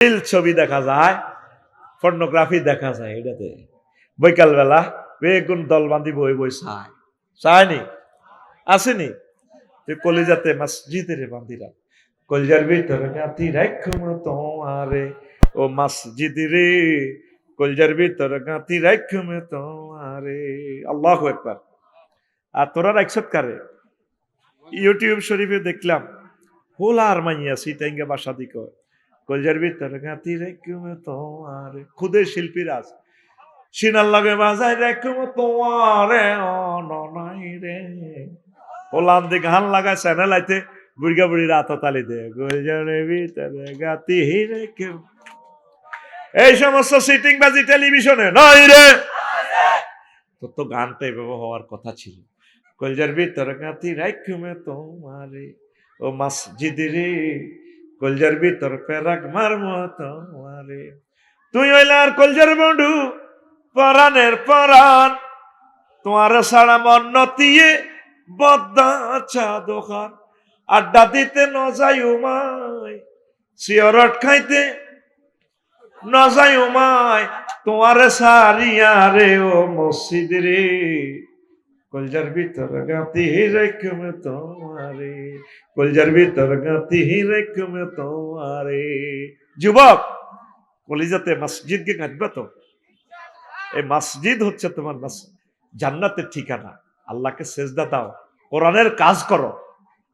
Reel ছবি দেখা যায় পর্নোগ্রাফি দেখা যায় এটাতে। বৈকাল বেলা বেগুন দল বান্ধি বই বই চায় চায়নি আসেনি কলিজাতে মসজিদের বান্ধিরা কলজার ভিতরে গাঁথি রাখম তোমারে। ও মসজিদ রে, কলজার ভিতরে গাঁথি রাখম তোমারে। আল্লাহ একবার আর তোরা রাখছত কারে? ইউটিউব শরীফে দেখলাম, হোলার মাইয়া সিটাইঙ্গা বাসা দিক। কলজার ভিতরে গাঁথি রাখম তোমারে খুদের শিল্পীরা আছে সিনার লগে বাজায় রাখম তোমারে অননাই রে। ওলান দিকে গান লাগায় চ্যানেল আইতে বুড়িগা বুড়ি রাত তালি দে গুলজারের ভিতরে গাতি হিরে এই সমস্ত সিটিং বাজি টেলিভিশনে নয় রে। তোর তো গানটা এভাবে হওয়ার কথা ছিল। কলজার ভিতরে গাতি রাখুমে তোমারে, ও মসজিদ রে। কলজার ভিতর পেরাক মারম তোমারে তুই হইলার কলজার বন্ধু পরাণের পরাণ। তোমার সারা মন নতিয়ে বদ্দা চা দোকান। আড্ডা দিতে ন যাই উমায় সিয়রট খাইতে ন যাই উমায় তোমার সারিয়া রে ও মসজিদ রে। কলজার ভিতর গাতি রেখমে তোমারে, কলজার ভিতর গাতি রেখমে তোমারে। যুবক, কলিজাতে মসজিদকে কাটবে তো। এই মসজিদ হচ্ছে তোমার জান্নাতের ঠিকানা। আল্লাহকে সেজদা দাও। কোরআনের কাজ করো।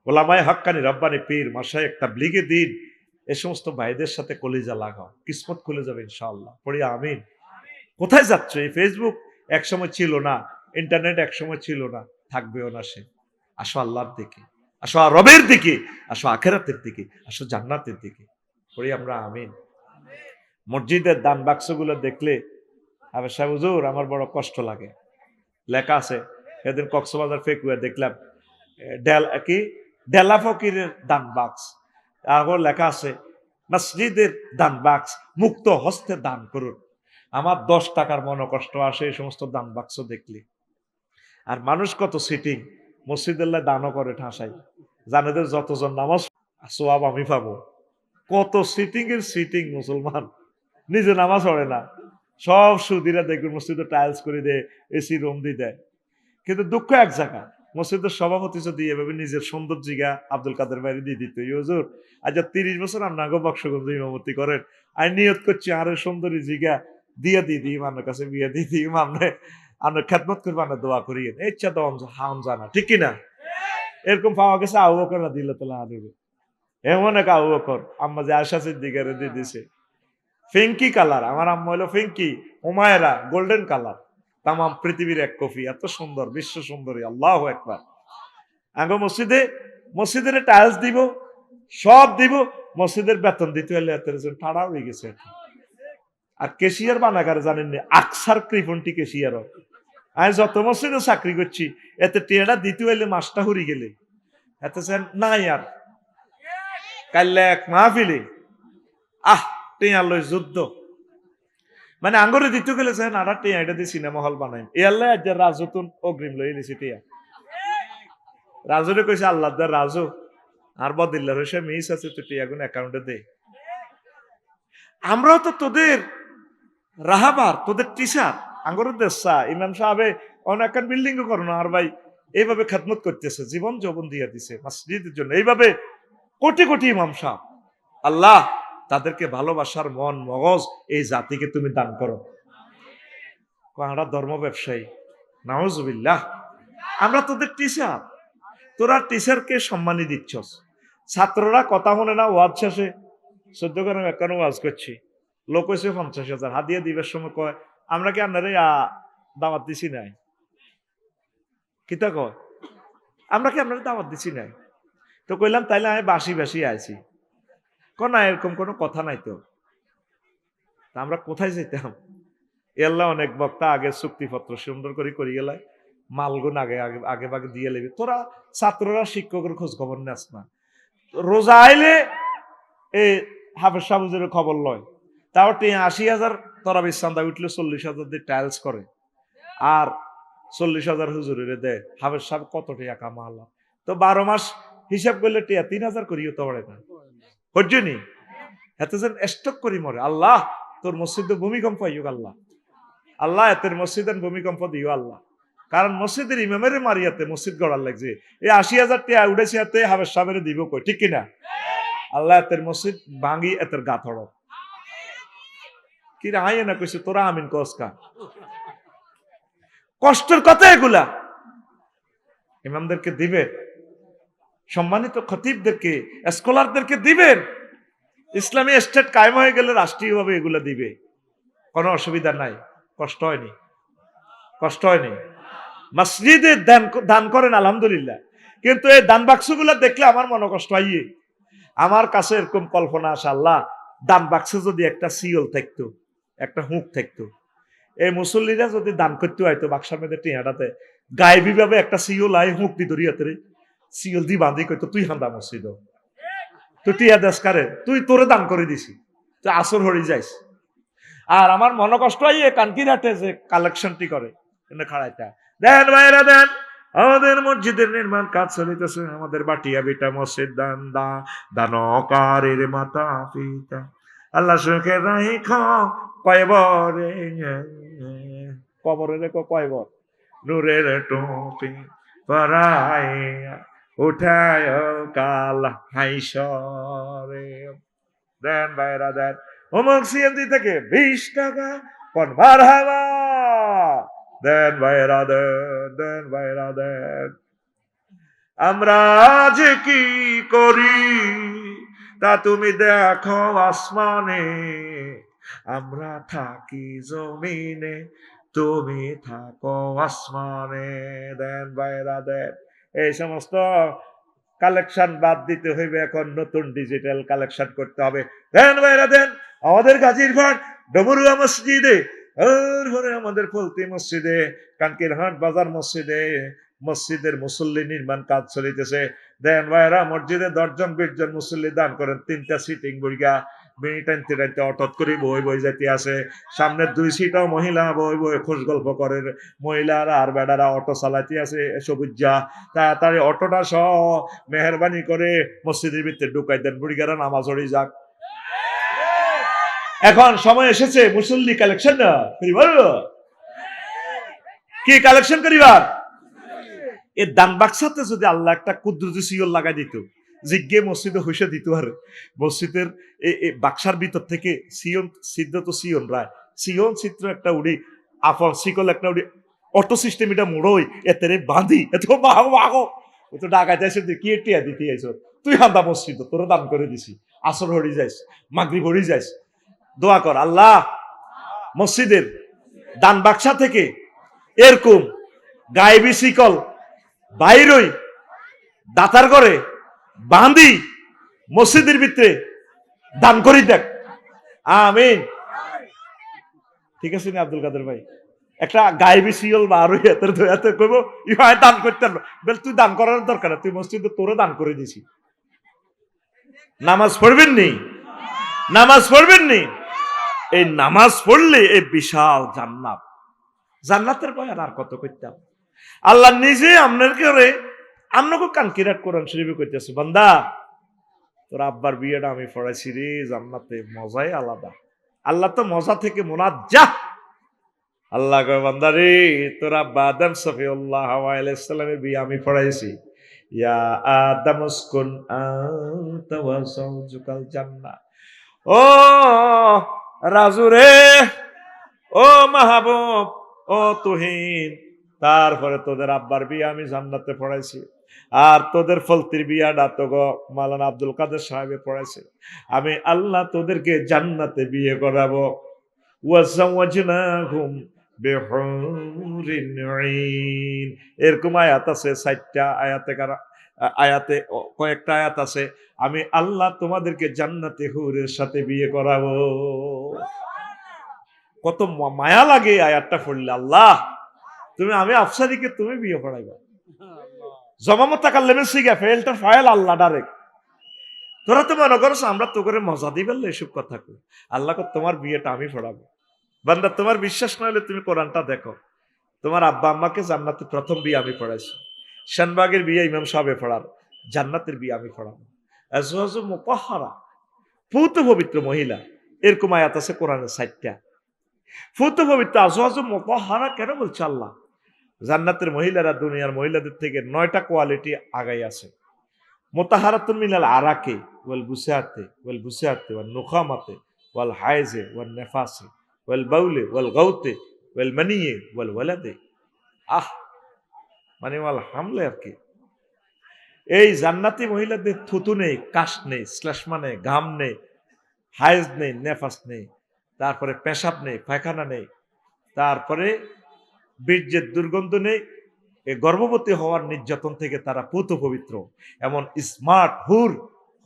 ওলামায় হক্কানি, রব্বানি পীর মাসায় একটা ব্লিগে দিন। এ সমস্ত ভাইদের সাথে কলিজা লাগাও। কিসমত খুলে যাবে ইনশাআল্লাহ। পড়ি আমিন। কোথায় যাচ্ছ? এই ফেসবুক একসময় ছিল না। ইন্টারনেট একসময় ছিল না, থাকবেও না সে। আসো আল্লাহর দিকে, আসো রবের দিকে, আসো আখেরাতের দিকে, আসো জান্নাতের দিকে। পড়ি আমরা আমিন। মসজিদের দান বাক্সগুলো দেখলে আবার সাহেব, হুজুর, আমার বড় কষ্ট লাগে। লেখা আছে সেদিন কক্সবাজার ফেকুয়া দেখলাম ডেল কি? ডেলা ফকিরের দান বাক্স। আবার লেখা আছে, মসজিদের দান বাক্স, মুক্ত হস্তে দান করুন। আমার দশ টাকার মনোকষ্ট আসে এই সমস্ত দান বাক্স দেখলি। আর মানুষ কত সিটিং মসজিদুল্লাহ দানও করে ঠাসাই জানেদের যতজন নামাজ সোয়াব আমি পাবো। কত সিটিং এর সিটিং মুসলমান? নিজে নামাজ পড়ে না। সব সুদিরা দেখবেন মসজিদে টাইলস করে দেয় এসি রুম দিয়ে দেয়। কিন্তু দুঃখ এক জায়গা, মসজিদের সভাপতি যদি এভাবে নিজের সুন্দর জিগা আব্দুল কাদের বাইরে দিয়ে দিত ইউজুর আজ তিরিশ বছর আপনার বক্সগঞ্জ ইমামতি করেন আমি নিয়ত করছি আরও সুন্দরী জিগা, দিয়ে দিই দিই ইমানের কাছে বিয়ে দিয়ে দিই ইমামনে আপনার খেদমত করব দোয়া করিয়ে ইচ্ছা তো হাম জানা, ঠিক কিনা? এরকম পাওয়া গেছে আবু বকর দিল তোলা এমন এক আবু বকর, আম্মা যে আশা সিদ্দিকারে দিয়ে দিছে। ফেঙ্কি কালার, আমার আম্মা হলো ফিঙ্কি হুমায়রা গোল্ডেন কালার। তামাম পৃথিবীর এক কফি, এত সুন্দর, বিশ্ব সুন্দরী, আল্লাহ একবার আগে মসজিদে, মসজিদের টাইলস দিব, সব দিব, মসজিদের বেতন দিতে হলে এত ঠাড়া হয়ে গেছে। আর কেশিয়ার বানাগার জানেন না আকসার কৃপনটি কেশিয়ার আমি যত মসজিদে চাকরি করছি, এতে টেয়ারা দিতে হইলে মাসটা হরি গেলে। এতে সেন নাই আর। কাল্লে এক মাহফিলে, আহ টেয়ার লই যুদ্ধ। মানে আঙ্গরে দিতে গেলে স্যার নারা টিয়া, এটা দিয়ে সিনেমা হল বানাই এ আল্লাহ আজ রাজুতুন অগ্রিম লই দিছি টিয়া। রাজুরে কইছে, আল্লাহ দা রাজু, আর বদিল্লার হইছে মিস আছে, তো টিয়া গুন অ্যাকাউন্টে দে। আমরাও তো তোদের রাহাবার, তোদের টিচার আঙ্গর দেশা ইমাম সাহেবে, অনেক বিল্ডিং করো না, আর ভাই, এইভাবে খেদমত করতেছে, জীবন যৌবন দিয়ে দিছে, মসজিদের জন্য। এইভাবে কোটি কোটি ইমাম সাহেব, আল্লাহ তাদেরকে ভালোবাসার মন, মগজ, এই জাতিকে তুমি দান করো। আমরা ধর্ম ব্যবসায়ী। নাউজুবিল্লাহ। আমরা তোদের টিচার তোরা টিচারকে সম্মানী দিচ্ছস। ছাত্ররা কথা মনে না, ওয়াজ শেষে। চোদ্দ গ্রাম একান্ন ওয়াজ করছি। লোক হয়েছে পঞ্চাশ হাজার। হাদিয়া দিবের সময় কয়, আমরা কি আপনারে দাওয়াত দিছি নাই? কিতা কয়? আমরা কি আপনার দাওয়াত দিছি নাই? তো কইলাম, তাইলে আমি বাসি বাসি আইছি। না, এরকম কোনো কথা নাই তো। আমরা কোথায় যেতাম এল্লা অনেক বক্তা আগে চুক্তিপত্র সুন্দর করে করি গেলাই মালগুন আগে আগে আগে ভাগে দিয়ে লেবি। তোরা ছাত্ররা, শিক্ষকের খোঁজ খবর নেস না। রোজা আইলে এ হাফেজ সাহুজের খবর লয়। তাও আশি হাজার, তোরা বিশ্রান্তা উঠলে চল্লিশ হাজার দিয়ে টাইলস করে। আর চল্লিশ হাজার হুজুরের দেয় হাফেজ সাহেব কত টিয়া কামালা। তো বারো মাস হিসাব করলে টিয়া তিন হাজার করিও তো পারে না। হচ্ছে নি? এতে যেন স্টক করি মরে। আল্লাহ, তোর মসজিদে ভূমিকম্প আইয়ুক আল্লাহ। আল্লাহ, এতের মসজিদের ভূমিকম্প দিও আল্লাহ। কারণ মসজিদের ইমামের মারিয়াতে মসজিদ গড়ার লাগছে। এই আশি হাজার টিয়া উঠেছে এতে হাবের সাবের দিব কই, ঠিক কিনা? আল্লাহ, এতের মসজিদ ভাঙি, এতের গা থড় কইছে, তোরা আমিন কসকা কষ্টের কথা এগুলা। ইমামদেরকে সম্মানিত খতিবদেরকে, স্কলারদেরকে ইসলামী স্টেট হয়ে গেলে রাষ্ট্রীয়ভাবে এগুলা দিবে। কোনো অসুবিধা নাই, কষ্ট হয়নি কষ্ট হয়নি। মসজিদে দান দান করেন, আলহামদুলিল্লাহ। কিন্তু এই দান বাক্সগুলো দেখলে আমার মনে কষ্ট হইয়ে আমার কাছে এরকম কল্পনা আসে আল্লাহ, দান বাক্সে যদি একটা সিওল থাকতো একটা হুঁক থাকতো। এই মুসল্লিরা যদি দান করতে হয়তো বাক্সার মধ্যে টিয়াটাতে গায়েবী ভাবে একটা সিওল আয় হুঁক দি ধরিয়াতে সিওল দি বাঁধি কইতো তুই হান্দা মসজিদ তুই টিয়া দেশ কারে, তুই তোরে দান করে দিছি। তুই আসর হরি যাইস। আর আমার মন কষ্ট হইয়ে কানকির হাটে যে কালেকশনটি করে, এনে খাড়াইটা দেন ভাইরা, দেন। আমাদের মসজিদের নির্মাণ কাজ চলিতেছে, আমাদের বাটিয়া বিটা মসজিদ, দান দা, দানকারের মাতা পিতা। আল্লাহ সুখে রাহি খ কয়বরে কবরে দেখো কয়বর? নূরের টুপি পরাইয়া উঠায় কাল হাইসরে দেন ভাইরা, দেন। অমুক সিএনজি থেকে বিশ টাকা পন ভার হাওয়া দেন ভাইরা, দেন দেন ভাইরা, দেন। আমরা যে কি করি? তা তুমি দেখো আসমানে, আমরা থাকি জমিনে, তুমি থাকো আসমানে। দেন বাইরা দেন। এই সমস্ত কালেকশন বাদ দিতে হইবে, এখন নতুন ডিজিটাল কালেকশন করতে হবে। দেন বাইরা দেন। আমাদের গাজীর ভাট, ডমরুয়া মসজিদে আমাদের ফলতি মসজিদে, কানকির হাট বাজার মসজিদে, মসজিদের মুসল্লি নির্মাণ কাজ চলিতেছে। দেন ভাইরা মসজিদে দশজন বিশ জন মুসল্লি দান করেন। তিনটা সিটিং বইগা করে বই বই যাইতে দুই মহিলা অটোটা সহ মেহরবানি করে মসজিদের ভিতরে ঢুকাই দেন। বুড়িগারা নামাজ যাক। এখন সময় এসেছে মুসল্লি কালেকশন কি কালেকশন করিবার? এ দান বাক্সাতে যদি আল্লাহ একটা কুদ্রুতি সিওল লাগাই দিত জিজ্ঞে মসজিদে হইসে দিত আর। মসজিদের বাক্সার ভিতর থেকে সিয়ন সিদ্ধ তো সিয়ন রায়। সিয়ন চিত্র একটা উড়ি আফর শিকল একটা উড়ি, অটো সিস্টেম এটা মোড়ই এতে বাঁধি, এত মাগো মাগো ও তো এসে তুই কি টিয়া দিতে আইস তুই হান্দা মসজিদ, তোর দান করে দিছি। আসর হরি যাইস মাগরি হরি যাইস। দোয়া কর, আল্লাহ মসজিদের দান বাক্সা থেকে এরকম গায়েবী শিকল বাইরই দাতার করে বাঁধি মসজিদের ভিতরে দান করি দেখ। আমিন। ঠিক আছে না আব্দুল কাদের ভাই? একটা গায়েবী শিকল বা আরও এতের এতে কইব ইহায় দান করতে পারব। বেল, তুই দান করার দরকার তুই মসজিদে তোরে দান করে দিছি। নামাজ পড়বেন নি? নামাজ পড়বেন নি? এই নামাজ পড়লে এই বিশাল জান্নাত। জান্নাতের বয়ান আর কত করতাম? আল্লাহ নিজে আপনার করে আপনাকে কানকিরাট কোরআন শরীফে করতেছে বান্দা, তোর আব্বার বিয়েটা আমি পড়াইছি রে, জান্নাতে মজাই আলাদা। আল্লাহ তো মজা থেকে মোনাজ্জা আল্লাহ কয়, বান্দা রে, তোর আব্বা আদম সফিউল্লাহ আলাইহিসসালামের বিয়ে আমি পড়াইছি। ইয়া আদম উসকুন আনতা ওয়া যাওজুকাল জান্নাহ। ও রাজু রে, ও মাহবুব, ও তুহিন তারপরে তোদের আব্বার বিয়ে আমি জান্নাতে পড়াইছি। আর তোদের ফলতির বিয়া তো গো মালানা আব্দুল কাদের সাহেবে পড়াইছে। আমি আল্লাহ তোদেরকে জান্নাতে বিয়ে করাবো। এরকম আয়াত আছে চারটা আয়াতে কারা আয়াতে কয়েকটা আয়াত আছে। আমি আল্লাহ তোমাদেরকে জান্নাতে হুরের সাথে বিয়ে করাবো। কত মায়া লাগে আয়াতটা পড়লে, আল্লাহ! তুমি আমি আফসারিকে তুমি বিয়ে পড়াইবা। জমামত টাকার লেভেল শিখে ফাইল আল্লাহ ডাইরেক্ট তোরা তো মনে করছ আমরা তো করে মজা বললে এসব কথা কই। আল্লাহ তোমার বিয়েটা আমি পড়াবো। বান্দা, তোমার বিশ্বাস না হলে তুমি কোরআনটা দেখো। তোমার আব্বা আম্মাকে জান্নাতে প্রথম বিয়ে আমি পড়াইছি। শানবাগের বিয়ে ইমাম সাহেবে পড়ার। জান্নাতের বিয়ে আমি পড়াবো। মুতাহহারা পূত পবিত্র মহিলা। এরকম আয়াত আছে কোরআনের ষাটটা পূত পবিত্র। আজওয়াজ মতহারা কেন বলছে আল্লাহ? জান্নাতের মহিলারা দুনিয়ার মহিলাদের থেকে নয়টা কোয়ালিটি আগাই আছে। মোতাহারাতুন মিনাল আরাকে, ওয়াল বুসাতে ওয়াল বুসাতে ওয়াল নুখামাতে, ওয়াল হাইজে ওয়াল নেফাসে, ওয়াল বাউলে, ওয়াল গাউতে, ওয়াল মানিয়ে, ওয়াল ওয়ালাদে। আহ মানে ওয়াল হামলে আর কি। এই জান্নাতি মহিলাদের থুতু নেই, কাশ নেই, শ্লেষ্মা নেই, ঘাম নেই হাইজ নেই, নেফাস নেই। তারপরে পেশাব নেই, পায়খানা নেই। তারপরে বীর্যের দুর্গন্ধ নেই গর্ভবতী হওয়ার নির্যাতন থেকে তারা পুত পবিত্র। এমন স্মার্ট হুর,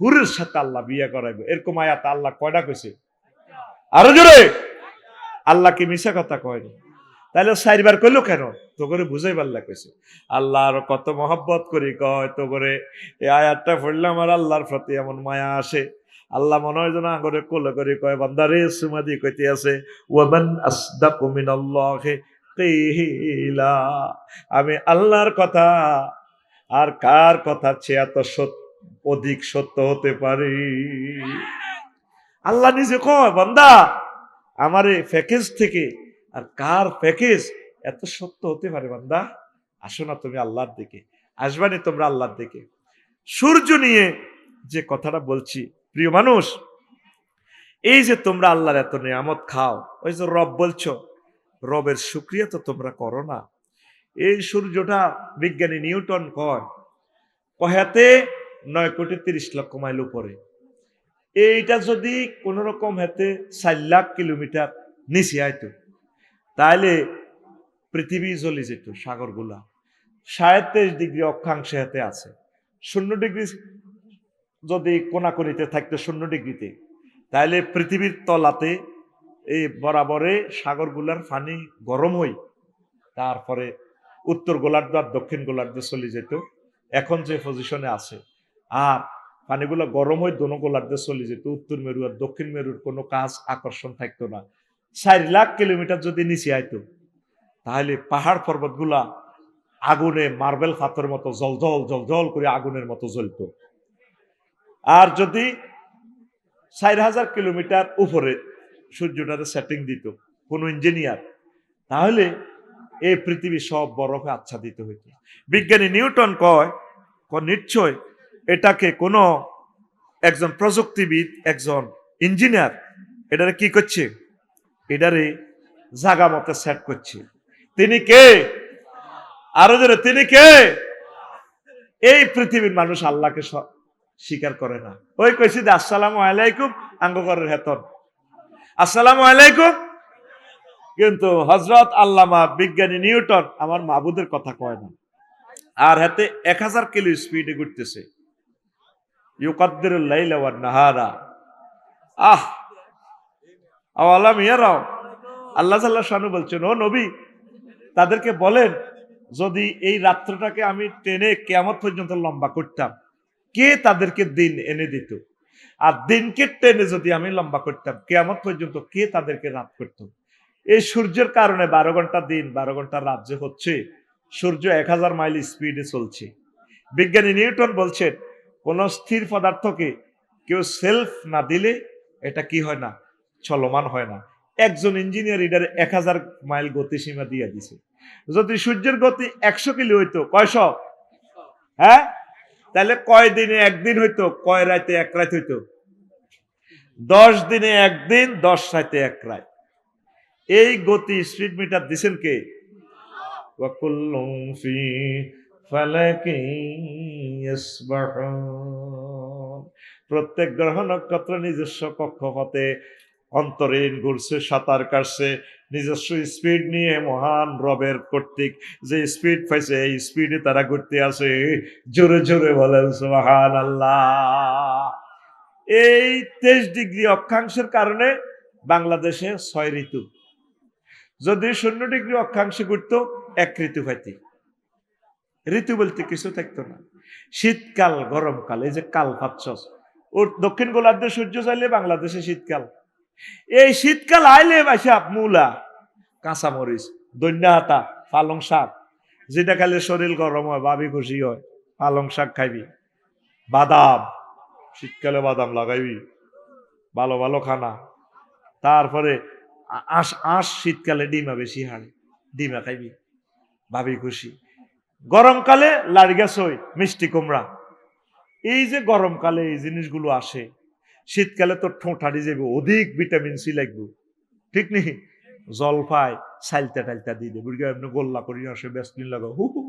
হুরের সাথে আল্লাহ বিয়ে করাইবে। এরকম আয়াত আল্লাহ কয়টা কইছে? আরও জোরে! আল্লাহ কি মিশা কথা কয়নি তাহলে চারবার কইলো কেন? তো করে বুঝাই পাল্লা কইছে। আল্লাহ আরও কত মহব্বত করি কয় তো করে এই আয়াতটা পড়লে আমার আল্লাহর প্রতি এমন মায়া আসে। আল্লাহ মনে হয় যেন আঙরে কোলে করে কয়, বান্দারে সুমাদি কইতে আছে ওয়ামান আসদাকু মিনাল্লাহি কিলা আমি আল্লাহর কথা, আর কার কথা চেয়ে এত অধিক সত্য হতে পারি? আল্লাহ নিজে কয়, বান্দা, আমার এই প্যাকেজ থেকে আর কার প্যাকেজ এত সত্য হতে পারে, বান্দা? আসো না তুমি আল্লাহর দিকে আসবানি তোমরা আল্লাহর দিকে। সূর্য নিয়ে যে কথাটা বলছি, প্রিয় মানুষ, এই যে তোমরা আল্লাহর এত নিয়ামত খাও, ওই যে রব বলছো রবের শুক্রিয়া তো তোমরা করো না। এই সূর্যটা বিজ্ঞানী নিউটন কয়, কহাতে নয় কোটি তিরিশ লক্ষ মাইল উপরে। এইটা যদি কোন রকম হাতে চার লাখ কিলোমিটার নিচে আইতো তাহলে পৃথিবী জ্বলে যেত সাগরগুলা। সাড়ে তেইশ ডিগ্রি অক্ষাংশে হাতে আছে। শূন্য ডিগ্রি যদি কোনাকুনিতে থাকতো শূন্য ডিগ্রিতে তাহলে পৃথিবীর তলাতে এই বরাবরে সাগরগুলার পানি গরম হই, তারপরে উত্তর গোলার্ধ আর দক্ষিণ গোলার্ধ চলে যেত। এখন যে পজিশনে আছে, আর পানিগুলো গরম হয়ে দোনো গোলার্ধে চলে যেত। উত্তর মেরু আর দক্ষিণ মেরুর কোনো কাজ আকর্ষণ থাকতো না। চার লাখ কিলোমিটার যদি নিচে আইতো, তাহলে পাহাড় পর্বতগুলা আগুনে মার্বেল ফাতর মতো জলজল জলজল করে আগুনের মতো জ্বলতো। আর যদি চার হাজার কিলোমিটার উপরে সূর্যটাতে সেটিং দিত, কোনো ইঞ্জিনিয়ার তাহলে এই পৃথিবী সব বরফে আচ্ছাদিত হইত। বিজ্ঞানী নিউটন কয় নিশ্চয় এটাকে কোনো একজন প্রযুক্তিবিদ, একজন ইঞ্জিনিয়ার এটারে কি করছে? এটারে জাগা মতে সেট করছে। তিনি কে? আরও জোরে, তিনি কে? এই পৃথিবীর মানুষ আল্লাহকে স্বীকার করে না। ওই কইছি আসসালামু আলাইকুম আঙ্গকরের হেতন। আসসালামু আলাইকুম। কিন্তু হজরত আল্লামা বিজ্ঞানী নিউটন আমার মাবুদের কথা কয় না। আর হাতে এক হাজার কিলো স্পিডে ঘুরতেছে। ইউকাদ্দির লাইলা ওয়ান নাহারা। আহ! আওয়ালাম ইয়ারাও। আল্লাহ সাল্লাহ শানু বলছেন, ও নবী, তাদেরকে বলেন, যদি এই রাত্রটাকে আমি টেনে কেমন পর্যন্ত লম্বা করতাম, কে তাদেরকে দিন এনে দিত? আর দিনকে টেনে যদি আমি লম্বা করতাম কেমন পর্যন্ত কে তাদেরকে রাত করত? এই সূর্যের কারণে বারো ঘণ্টা দিন, বারো ঘণ্টা রাত যে হচ্ছে, সূর্য এক হাজার মাইল স্পিডে চলছে। বিজ্ঞানী নিউটন বলছেন, কোন স্থির পদার্থকে কেউ সেলফ না দিলে এটা কি হয় না? চলমান হয় না। একজন ইঞ্জিনিয়ার এটার এক হাজার মাইল গতিসীমা দিয়ে দিছে। যদি সূর্যের গতি একশো কিলো হইতো, কয়শ? হ্যাঁ? তাহলে কয় দিনে একদিন হইতো? কয় রাতে এক রাত হইতো? দশ দিনে একদিন, দশ রাতে এক রাত। এই গতি স্পিড মিটার দিছেন কে? প্রত্যেক গ্রহ নক্ষত্র নিজস্ব কক্ষপথে অন্তরীণ ঘুরছে, সাঁতার কাটছে নিজস্ব স্পিড নিয়ে মহান রবের কর্তৃক, যে স্পিড পাইছে, এই স্পিডে তারা ঘুরতে আসে। জোরে জোরে বলেন সুবহান আল্লাহ এই তেইশ ডিগ্রি অক্ষাংশের কারণে বাংলাদেশে ছয় ঋতু। যদি শূন্য ডিগ্রি অক্ষাংশে ঘুরতো, এক ঋতু পাইতে। ঋতু বলতে কিছু থাকতো না। শীতকাল, গরমকাল, এই যে কাল পাচ্ছস ওর দক্ষিণ গোলার্ধে সূর্য চাইলে বাংলাদেশে শীতকাল। এই শীতকাল আইলে বাসা মূলা, কাঁচামরিচ দৈন্যা হাতা পালং শাক। যেটা খাইলে শরীর গরম হয় ভাবি খুশি হয়, পালং শাক খাইবি। বাদাম, শীতকালে বাদাম লাগাইবি। ভালো ভালো খানা। তারপরে আঁশ আঁশ শীতকালে ডিমা বেশি হাড়ে, ডিমা খাইবি। ভাবি খুশি। গরমকালে লাড়িগাছই মিষ্টি কুমড়া। এই যে গরমকালে এই জিনিসগুলো আসে শীতকালে তো ঠোঁটাড়ি যাবে অধিক ভিটামিন সি লাগবে। ঠিক নেই? জলফাই সাইলতা টাইলতা দিয়ে দেবে বুড়ি এমনি গোল্লা করি আসে বেসলিন লাগাও হু হু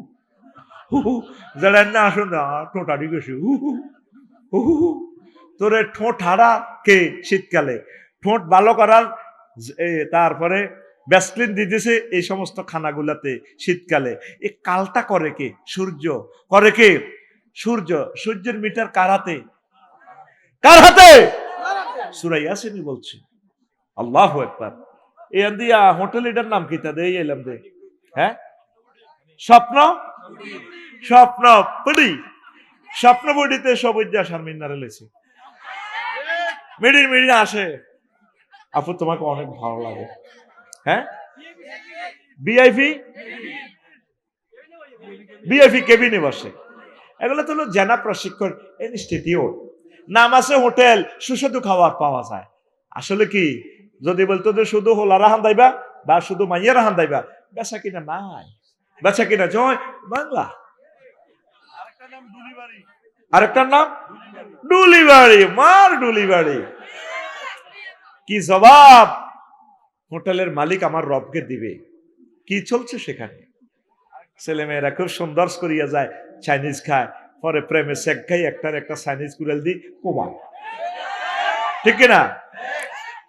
হু হু, যারা না আসুন না ঠোঁটাড়ি গেছে, হু হু হু হু। তোরে ঠোঁট হারা কে শীতকালে? ঠোঁট ভালো করার তারপরে ব্যাসলিন দিতেছে এই সমস্ত খানাগুলাতে শীতকালে। এ কালটা করে কে? সূর্য। করে কে? সূর্য। সূর্যের মিটার কার হাতে? কার হাতে? সুরাই আসেনি বলছি। আল্লাহ একবার এই দিয়া হোটেল এটার নাম কি? তাদের এই এলাম দে। হ্যাঁ? স্বপ্ন? স্বপ্ন পড়ি স্বপ্ন বডিতে সবুজা শারমিনারে লেছে। মিডির মিডির আসে। আপু তোমাকে অনেক ভালো লাগে। হ্যাঁ? বিআইপি বিআইপি কেবিনে বসে। এগুলো তো হলো জেনা প্রশিক্ষণ ইনস্টিটিউট। নাম আছে হোটেল সুস্বাদু খাবার পাওয়া যায়। আসলে কি? যদি বলতো যে শুধু হোলারা হান দাইবা বা শুধু মাইয়ারা হান দাইবা বেচা কিনা নাই। বেচা কিনা জয় বাংলা। আরেকটার নাম? ডুলিবাড়ি। মার ডুলিবাড়ি। কি জবাব? হোটেলের মালিক আমার রবকে দিবে। কি চলছে সেখানে? ছেলেমেয়েরা খুব সুন্দর করিয়া যায় চাইনিজ খায়। পরে প্রেমে শেখ খাই একটার একটা চাইনিজ কুড়াল দি কোবা ঠিক কিনা?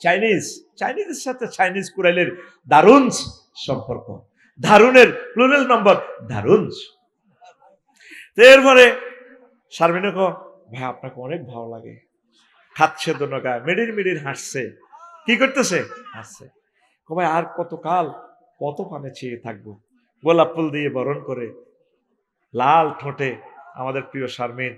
চাইনিজ চাইনিজের সাথে চাইনিজ কুড়াইলের দারুণ সম্পর্ক। দারুণের প্লুরাল নম্বর দারুণ। এরপরে শারমিনে কো, ভাই, আপনাকে অনেক ভালো লাগে। খাচ্ছে দোনকা মিডির মিডির হাসছে। কি করতেছে? হাসছে। কো, ভাই, আর কতকাল, কত পানে চেয়ে থাকব? গোলাপ ফুল দিয়ে বরণ করে, লাল ঠোঁটে আমাদের প্রিয় শারমিন,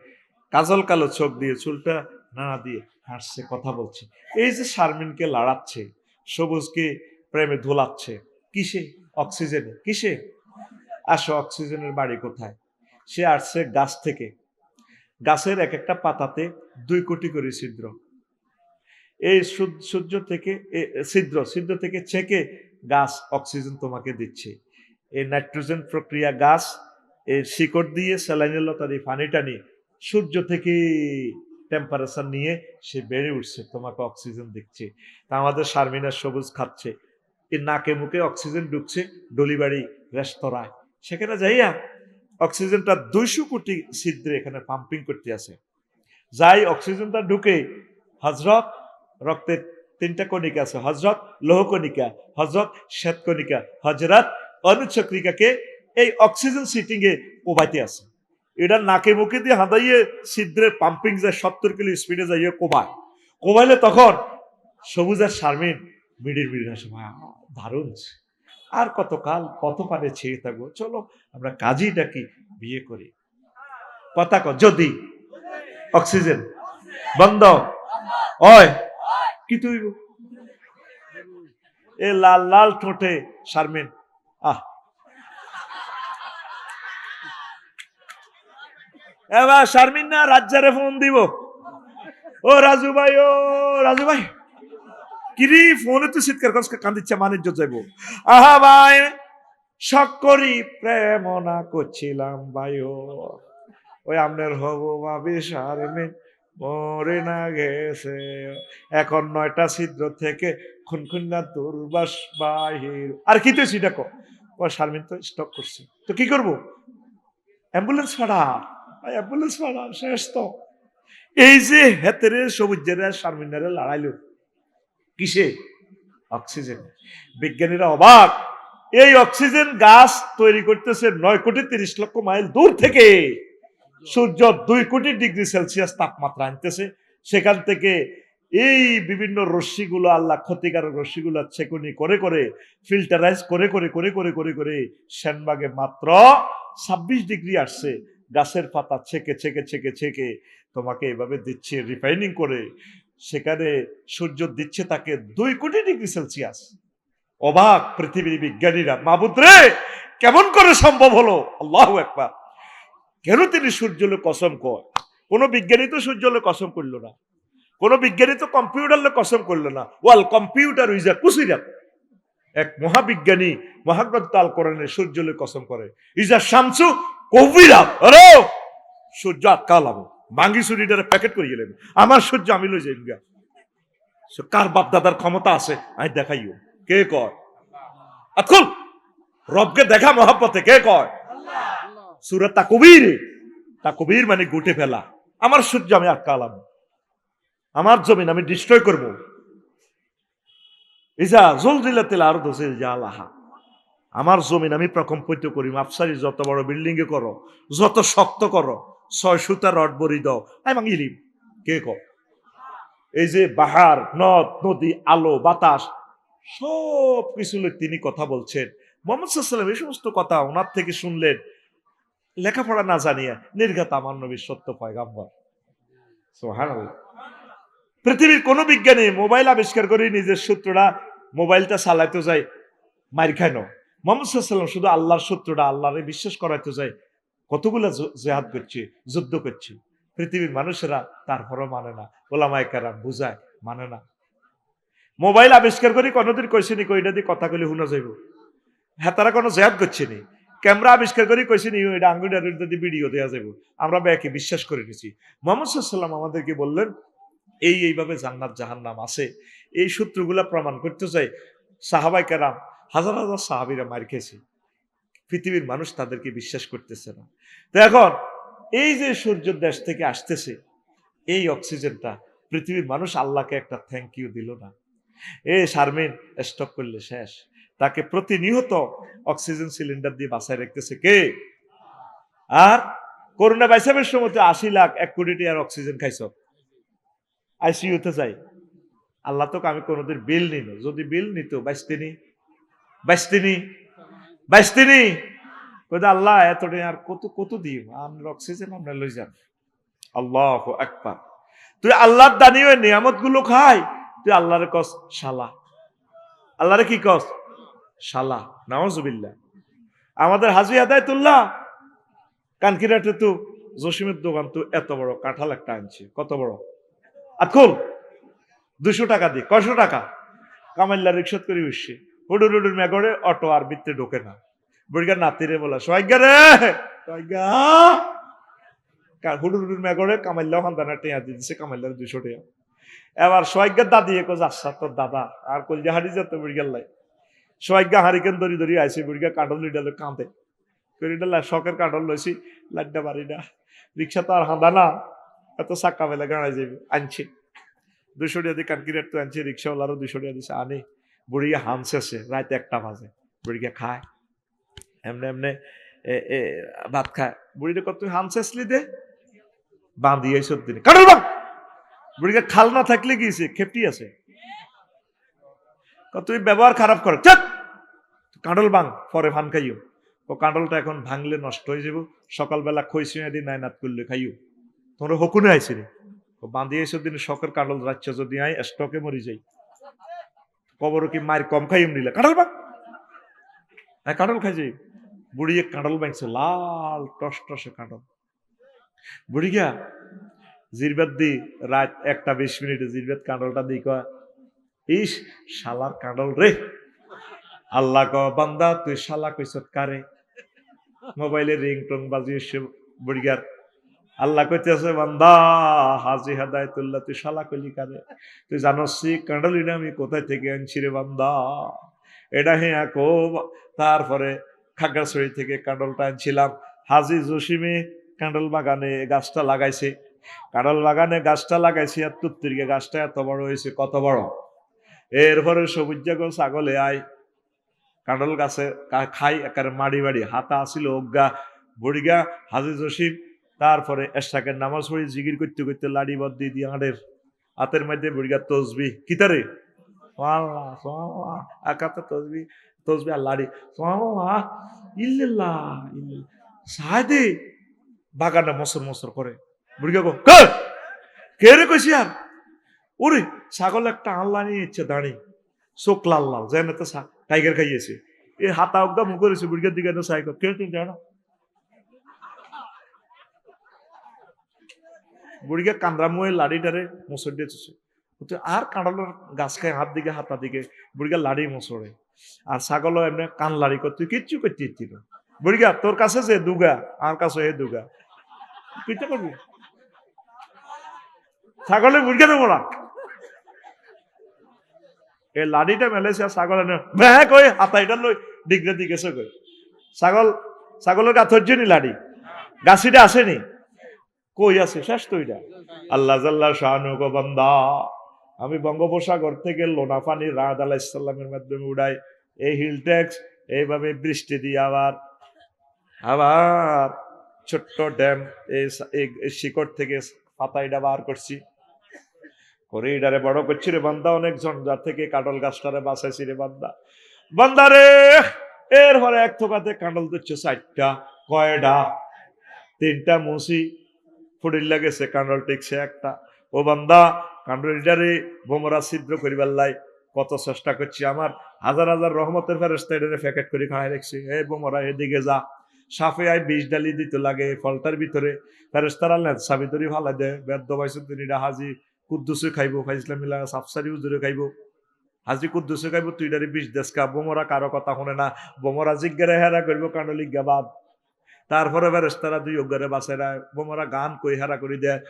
কাজল কালো চোখ দিয়ে চুলটা নানা দিয়ে হাসছে, কথা বলছে। এই যে শারমিনকে লাড়াচ্ছে, সবুজকে প্রেমে ধোলাচ্ছে, কিসে? অক্সিজেনে। কিসে? আসো, অক্সিজেনের বাড়ি কোথায়? সে আসছে গাছ থেকে। গাছের এক একটা পাতাতে দুই কোটি করে ছিদ্র। এই সূর্য থেকে ছিদ্র ছিদ্র থেকে ছেকে গাছ অক্সিজেন তোমাকে দিচ্ছে। এই নাইট্রোজেন প্রক্রিয়া গাছ এই শিকড় দিয়ে স্যালাইনের লতা দিয়ে পানি টানি সূর্য থেকে টেম্পারেচার নিয়ে সে বেড়ে উঠছে, তোমাকে অক্সিজেন দিচ্ছে। তা আমাদের শারমিনার সবুজ খাচ্ছে। এই নাকে মুখে অক্সিজেন ঢুকছে ডলিবাড়ি রেস্তোরাঁয়। সেখানে যাইয়া অক্সিজেনটা দুইশো কোটি ছিদ্রে এখানে পাম্পিং করতে আছে। যাই অক্সিজেনটা ঢুকে হজরত রক্তের তিনটা কণিকা আছে হজরত লৌহকণিকা হজরত শ্বেতকণিকা হজরত অনুচক্রিকাকে এই অক্সিজেন সিটিং এ কোবাইতে আছে। এটা নাকে মুখে দিয়ে হাঁদাইয়ে ছিদ্রের পাম্পিং যায়, সত্তর কিলো স্পিডে যাইয়ে কোবায়। কোবাইলে তখন সবুজের শারমিন মিডির মিডির আসে দারুণ আর কতকাল কত পারে ছেড়ে থাকব। চলো আমরা কাজই ডাকি, বিয়ে করি। কথা ক যদি অক্সিজেন বন্ধ ওই কি তুই এ লাল লাল ঠোঁটে শারমিন, আহ এবার শারমিন না রাজ্জারে ফোন দিব। ও রাজু ভাই, ও রাজু ভাই। কিরি ফোনে তো শীতকার কষ্ট কান্দিচ্ছে, মানিজ্য যাইব। আহা ভাই, শখ করি প্রেম না করছিলাম ভাই ও। ওই আমনের হব ভাবি শারমিন মরে না গেছে। এখন নয়টা ছিদ্র থেকে খুনখুন্না দুর্বাস বাহির। আর কি তুই সেটা কো ও শারমিন তো স্টক করছে। তো কি করব? অ্যাম্বুলেন্স ভাড়া শেষ তো এই যে হেতেরে সবুজেরা শারমিনারে লড়াইলো, কিসে? অক্সিজেন। বিজ্ঞানীরা অবাক, এই অক্সিজেন গাছ তৈরি করতেছে নয় কোটি তিরিশ লক্ষ মাইল দূর থেকে। সূর্য দুই কোটি ডিগ্রি সেলসিয়াস তাপমাত্রা আনতেছে। সেখান থেকে এই বিভিন্ন রশ্মিগুলো, আল্লাহ ক্ষতিকারক রশ্মিগুলো ছেকুনি করে করে ফিল্টারাইজ করে করে করে করে করে করে সেনবাগে মাত্র ছাব্বিশ ডিগ্রি আসছে। গাছের পাতা ছেকে ছেকে ছেকে ছেকে তোমাকে এভাবে দিচ্ছে রিফাইনিং করে। সেখানে সূর্য দিচ্ছে তাকে দুই কোটি ডিগ্রি সেলসিয়াস। অবাক পৃথিবীর বিজ্ঞানীরা, মাবুদ রে, কেমন করে সম্ভব হলো? আল্লাহ একবার কেন তিনি সূর্যলে কসম কয় কোন বিজ্ঞানী তো সূর্যলে কসম করল না। কোন বিজ্ঞানী তো কম্পিউটার কসম করল না। ওয়াল, কম্পিউটার ইজ আ কুসিরাত এক মহাবিজ্ঞানী মহাগ্রন্থ আল কোরআনের সূর্যলে কসম করে, ইজ আ শামসু কবিরা আরে, সূর্য আটকালাম ভাঙ্গি চুরিটারে প্যাকেট করে গেলেন আমার সূর্য আমি লই যাই কার বাপ দাদার ক্ষমতা আছে আমি দেখাইও। কে কয়? আতকুল রবকে দেখা মহাব্বতে কে কয়? সুরত তা কবির। তা কবির মানে গুটে ফেলা। আমার সূর্য আমি আটকা আটকালাম আমার জমিন আমি ডিস্ট্রয় করব। ইজা, জলজিলাতিল আর দোষিল জালাহা। আমার জমিন আমি প্রকম্পিত করি, মাপসারি যত বড় বিল্ডিং এ করো, যত শক্ত করো, ছয় সুতা রড বরি দাও আমি মাঙ্গিলিম কে কর এই যে বাহার, নদ, নদী, আলো, বাতাস সব কিছু তিনি কথা বলছেন। মোহাম্মদ সাল্লাম এই সমস্ত কথা ওনার থেকে শুনলেন, লেখাপড়া না জানিয়ে নির্ঘাত আমার নবীর সত্য পয়গাম্বর। পৃথিবীর কোন বিজ্ঞানী মোবাইল আবিষ্কার করে নিজের সূত্রটা মোবাইলটা চালাইতে যায় মার খায় না। মোহাম্মদ সাল্লাম শুধু আল্লাহর সূত্রটা আল্লাহরে বিশ্বাস করাইতে যায়, কতগুলা জেহাদ করছে, যুদ্ধ করছে। পৃথিবীর মানুষেরা তারপরও মানে না ওলামায় কারাম বুঝায় মানে না। মোবাইল আবিষ্কার করি, কোনোদিন কইসিনি কইটা দিয়ে কথা কইলে শুনা যাইব। হ্যাঁ তারা কোনো জেহাদ করছে নি। ক্যামেরা আবিষ্কার করি কইসিনি ওইটা আঙ্গুটার যদি ভিডিও দেওয়া যাবে আমরা ব্যাকে বিশ্বাস করে নিছি। মোহাম্মদ সাল্লাম আমাদেরকে বললেন, এই এইভাবে জান্নাত জাহান্নাম আছে। এই সূত্রগুলা প্রমাণ করতে চাই সাহাবাই কারাম হাজার হাজার সাহাবিরা মার খেয়েছে। পৃথিবীর মানুষ তাদেরকে বিশ্বাস করতেছে না। তো এখন এই যে সূর্য দেশ থেকে আসতেছে, এই অক্সিজেনটা পৃথিবীর মানুষ আল্লাহকে একটা থ্যাংক ইউ দিল না। এ শারমিন স্টক করলে শেষ। তাকে প্রতিনিয়ত অক্সিজেন সিলিন্ডার দিয়ে বাসায় রাখতেছে কে? আর করোনা বাইসাবের সময় আশি লাখ এক কোটি টাকার অক্সিজেন খাইছ। আইসিইউতে যাই। আল্লাহ তোকে আমি কোনোদিন বিল নিন যদি বিল নিত বাইশতিনি বাইশতিনি বাইশতিনি কইতে আল্লাহ এতটা আর কত কত দিই আমরা অক্সিজেন, আমরা লই যান। আল্লাহ একবার তুই আল্লাহর দানি ওই নিয়ামতগুলো খাই, তুই আল্লাহরে কস, শালা। আল্লাহরে কি কস? শালা। নাওজুবিল্লাহ আমাদের হাজি আদায়তুল্লাহ কানকিরাটে তো, জসিমের দোকান তো, এত বড় কাঁঠাল একটা আনছে। কত বড়? আতকুল দুশো টাকা দি, কয়শো টাকা? কামাইল্লা রিক্সত করে উঠছে। হুডুর হুডুর মেগড়ে অটো আর বৃত্তে ঢোকে না। বুড়িগার নাতিরে বলা সোয়াজ্ঞা রে! সোয়াজ্ঞা হুডুর হুডুর মেগড়ে কামাইল্লাও হান্দানা টেয়া দিয়ে দিছে, কামাইল্লার দুশো টেয়া। এবার সোয়াজ্ঞার দাদি একো যাচ্ছা তোর দাদা, আর কলজা হারি যেত বুড়িগার লাই? সোয়াজ্ঞা হারিকেন দড়ি দড়ি আইসে বুড়িগা কাঁডল লিডালে কাঁদে। করিডা শখের কাঁডল লইছি, লাড্ডা বাড়িটা রিক্সা তো আর হাঁদা না, এত চাক্কা বেলা গাড়াই যাবে আনছে। দুশো টাকা দিয়ে কানকিরেট তো আনছে, রিক্সাওয়ালারও দুশো টাকা দিছে, আনে। বুড়িয়া হামসেছে রাত একটা বাজে। বুড়িকে খায়, এমনি এমনি ভাত খায়। বুড়িটা কত হামসেসলি দে? বাঁধি এই সব দিনে। বাং বুড়িকে খাল না থাকলে গিয়েছে খেপটি আছে। তুই ব্যবহার খারাপ করে। চাপ! কাঁডল বাং, পরে ফান খাইও। ও কাঁডলটা এখন ভাঙলে নষ্ট হয়ে যাব। সকালবেলা খই শুনে দিন নাইনাত করলে খাইও। তোমরা হকুনে আইসি রে। ও বাঁধি এসব দিন শখের কাঁডল রাখছে যদি আই স্টকে মরি যাই। কবর কি মায়ের কম খাইম নিলে? কাঁঠাল বাং হ্যাঁ কাঁঠাল খাই যাই বুড়িয়ে কাঁঠাল বাংছে লাল টস টসে কাঁঠাল। বুড়ি গিয়া জিরবাদ দি রাত একটা বিশ মিনিটে জিরবাদ কাঁঠালটা দি কয়, ইস, শালার কাঁঠাল রে। আল্লাহ ক বান্দা, তুই শালা কইছত কারে? মোবাইলে রিং টং বাজিয়ে বুড়িগার আল্লাহ কইতেছে বান্দা, হাজি হাদায়তুল্লাহ, তুই শালা কইলি কারে? তুই জানস কাঁডালিটা আমি কোথায় থেকে আনছি রে বান্দা? এটা হ্যাঁ কো তারপরে খাগড়াছড়ি থেকে কাঁডলটা আনছিলাম। হাজি জসিমে কাঁডল বাগানে গাছটা লাগাইছে। কাঁডল বাগানে গাছটা লাগাইছে, আর তুত্তিরিকে গাছটা এত বড় হয়েছে, কত বড়? এরপরে সবুজ জাগো ছাগলে আয় কাঁডল গাছে খাই একারে মাড়ি বাড়ি, হাতা আসিল অজ্ঞা, বুড়িগা, হাজি জসিম তারপরে এশাকের নামাজ পড়ি জিগির করতে করতে লাড়ি বদ দিয়ে দিয়ে আঁড়ের হাতের মধ্যে বুড়িগা তসবি। কিতারে একাতে তসবি তসবি আর লাড়ি। ইল্লাল্লাহ সাহায্যে বাগানটা মসর মসর করে। বুড়িগা গো কে? রে কইছি আর? ওরে, ছাগল একটা আল্লাহ নিয়ে ইচ্ছে দাঁড়িয়ে চোখ লাল লাল, যেন তো টাইগার খাইয়েছে। এ হাতা অজ্ঞা মুখ করেছে বুড়িগার দিকে সাইকেল কে তুমি জানো? বুড়িকে কান্দ্রামুয়ে লাড়িটারে মুসর দিয়েছে আর কাঁড়ালোর গাছ খায়, হাত দিকে, হাতা দিকে, বুড়িকে লাড়ি মুসরে আর ছাগলও এমনি কান লাড়ি কর তুই কিচ্ছু করতে ইচ্ছিল বুড়িগা তোর কাছে যে দুগা আর কাছে এ দুগা। তুই তো করবি? ছাগলে বুড়িকে দেবো না। এ লাড়িটা মেলেছে আর ছাগল ভ্যাঁ কই, হাতাইটা লই দিগরে দিকেছে কই। ছাগল, ছাগলের গা ধৈর্য নি লাড়ি। গাছিটা আসেনি। কই আছে? শেষ তো এটা। আল্লাহ জাল্লাহ শাহানু গো বান্দা, আমি বঙ্গোপসাগর থেকে লোনাফানি রাদ আলাহ ইসলামের মাধ্যমে উড়াই। এই হিল ট্যাক্স, এইভাবে বৃষ্টি দিয়ে আবার আবার ছোট্ট ড্যাম এই শিকড় থেকে পাতাইটা বার করছি। করে এটারে বড় করছি রে বান্দা অনেক ঝঞ্ঝার থেকে কাটল গাছটারে বাঁচাইছি রে বান্দা। বান্দা রে, এরপরে এক থোকাতে কাঁডল দিচ্ছে চারটা কয়টা তিনটা মুসি ফুডিল্লা গেছে কাঁডল টিকছে একটা। ও বান্দা কাঁডলিটারে বোমরা ছিদ্র করিবার লাই কত চেষ্টা করছি আমার। হাজার হাজার রহমতের ফেরেস্তা এটারে প্যাকেট করে খাওয়াই রাখছি। হে বোমরা, এদিকে যা। সাফে আই বিষ ডালি দিতে লাগে ফলটার ভিতরে। ফেরেস্তারা লেন সাবি ধরি ভালা দে বেদ্য পাইছে তিনিটা হাজি কুদ্দুসে খাইব ফাইসলাম মিলা সাফসারি উজুরে খাইব। হাজি কুদ্দুসে খাইব, তুই ডারি বিষ দেশকা বোমরা কারও কথা শুনে না। বোমরা জিজ্ঞারে হেরা করব কাণ্ডলি গাবাদ তারপরে ফেরেস্তারা দুই অজ্ঞারে বাসেরা বোমরা গান কই হেরা করে দেয়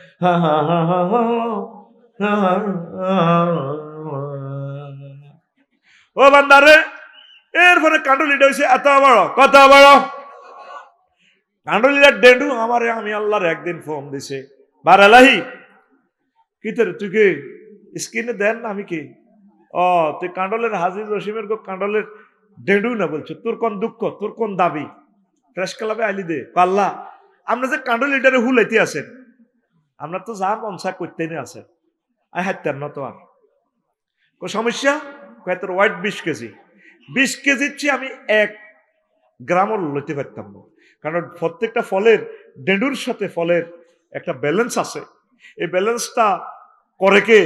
ও বান্দারে, এরপরে কাণ্ডলিটা হয়েছে এত বড়, কত বড়? কাণ্ডলিটা ডেন্ডু আমারে, আমি আল্লাহর একদিন ফোন দিছে, বারালাহি, কি তোর, তুই কি স্ক্রিনে দেন না আমি কি? ও, তুই কাণ্ডলের হাজির রসিমের কাণ্ডলের ডেডু না বলছো, তোর কোন দুঃখ, তোর কোন দাবি? প্রেস আইলি দে। আল্লাহ আমরা যে কাণ্ডল লিডারে হুলাইতে আছেন, আমরা তো যা মনসা করতে নে আছেন। আই হাত্যার না তো আর। সমস্যা? কয় তোর ওয়াইট বিশ কেজি। বিশ কেজির চেয়ে আমি এক গ্রামও লইতে পারতাম না। কারণ প্রত্যেকটা ফলের ডেডুর সাথে ফলের একটা ব্যালেন্স আছে। এই ব্যালেন্সটা করে কে?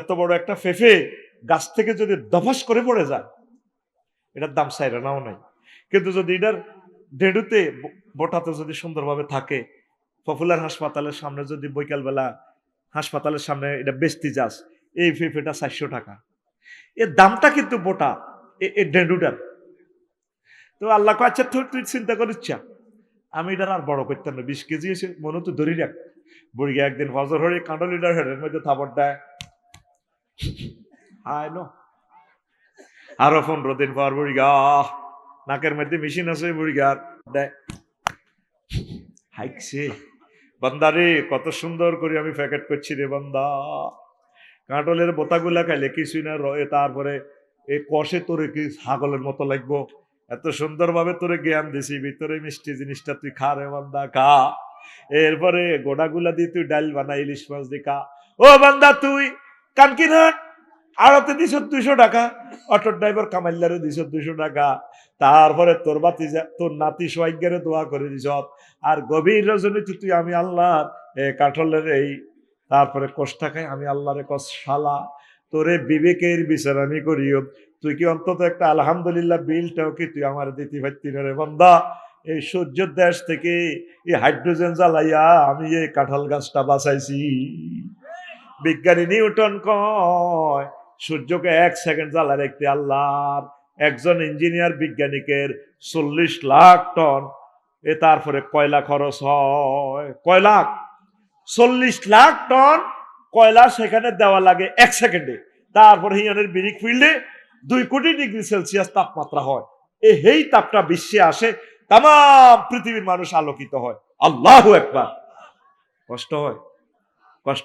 এত বড় একটা ফেফে গাছ থেকে যদি দফাস করে পড়ে যায়, এটার দাম চাইরা নাও নাই। কিন্তু যদি এটার ডেডুতে বোটাতে যদি সুন্দরভাবে থাকে পপুলার হাসপাতালের সামনে যদি বৈকালবেলা হাসপাতালের সামনে এটা বেচতে যাস এই ফেফেটা চারশো টাকা। এর দামটা কিন্তু বোটা এ- ডেডুটার তো আল্লাহ কয়, আচ্ছা তুই তুই চিন্তা করিস আমি এটার আর বড় করতাম না বিশ কেজি এসে মনে তো ধরি রাখ। বুড়ি একদিন ফজর হয়ে কাঁডো লিডার হেডের মধ্যে থাপড় দেয়। হাই নো। আরও পনেরো দিন পর বুড়ি গা নাকের মধ্যে মেশিন আছে বুড়ি গার দেয় হাইকছে। বান্দারে কত সুন্দর করে আমি প্যাকেট করছি রে বান্দা। কাঁটলের বোতাগুলা খাইলে কিছুই না রয়ে তারপরে এই কষে তোরে কি ছাগলের মতো লাগবো। এত সুন্দরভাবে তোরে জ্ঞান দিছি, ভিতরে মিষ্টি জিনিসটা তুই খা রে বান্দা, খা। এরপরে গোড়াগুলা দিয়ে তুই ডাল বানা ইলিশ মাছ দিয়ে খা। ও বান্দা, তুই কানকি না? আড়তে দিছ দুইশো টাকা। অটো ড্রাইভার কামাইলারে দিছ দুইশো টাকা। তারপরে তোর বাতি তোর নাতি সোয়াইজ্ঞারে দোয়া করে দিছ। আর গভীর রজনীতে তুই, আমি আল্লাহ এ, কাঠলের এই, তারপরে কষ্ট খাই আমি আল্লাহরে কস শালা। তোরে বিবেকের বিচার আমি করিও। তুই কি অন্তত একটা আলহামদুলিল্লাহ বিলটাও কি তুই আমার দিতে পারতি না রে বন্দা? এই সূর্যের দেশ থেকে এই হাইড্রোজেন জ্বালাইয়া আমি এই কাঁঠাল গাছটা বাঁচাইছি। বিজ্ঞানী নিউটন কয় সূর্যকে এক সেকেন্ড জ্বালা রাখতে আল্লাহর একজন ইঞ্জিনিয়ার বিজ্ঞানিকের চল্লিশ লাখ টন, এ তারপরে কয়লা খরচ হয়? কয় লাখ? চল্লিশ লাখ টন কয়লা সেখানে দেওয়া লাগে এক সেকেন্ডে তারপরে হিয়নের বিরিক ফিল্ডে দুই কোটি ডিগ্রি সেলসিয়াস তাপমাত্রা হয়। এই হেই তাপটা বিশ্বে আসে তাম পৃথিবীর মানুষ আলোকিত হয়। আল্লাহ একবার। কষ্ট হয়।